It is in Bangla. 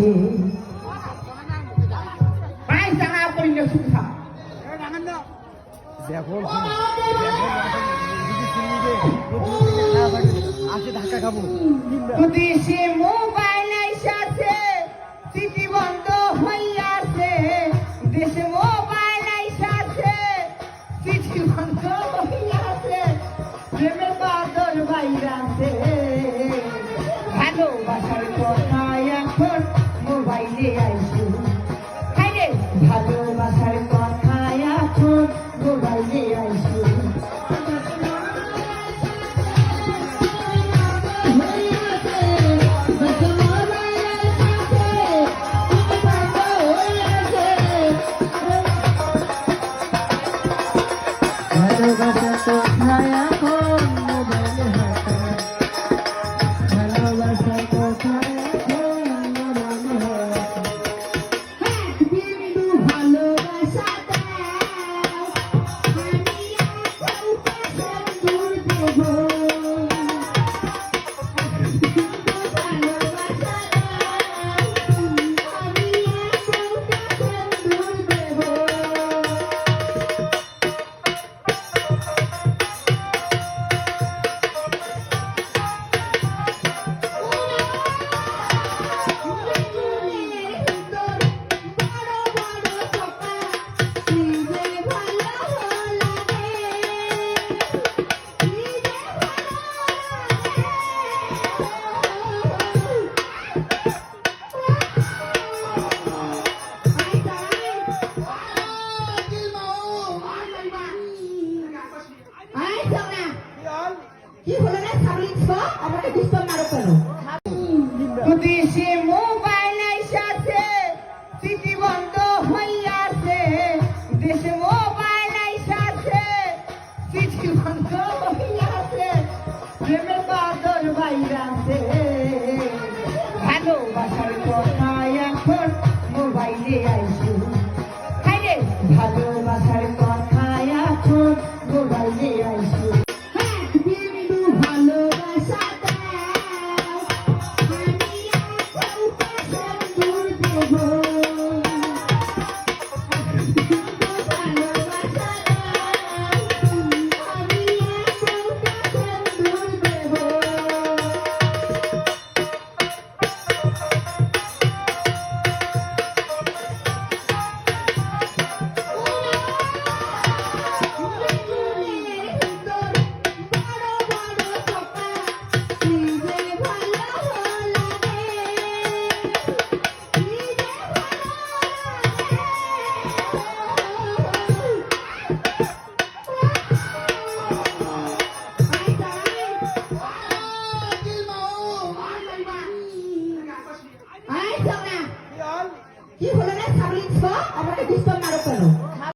আছে সে মোবাইল আইসাছে সিটি বন্ধ হইয়াছে দেশে মোবাইল আইসাছে সিটি বন্ধ হইয়াছে প্রেমের বাদর বাইরাছে এখন মোবাইলে আইসু হাইরে ভালোবাসার কথা এখন মোবাইলে আইসু ভালোবাসা বিদেশে মোবাইল আইসাছে সিটি বন্ধ হইয়াছে। দেশে মোবাইল আইসাছে সিটি বন্ধ হইয়াছে। প্রেমের বাদল বাইরাছে। ভালোবাসার কথা এখন মোবাইলে আইসুছে Bible.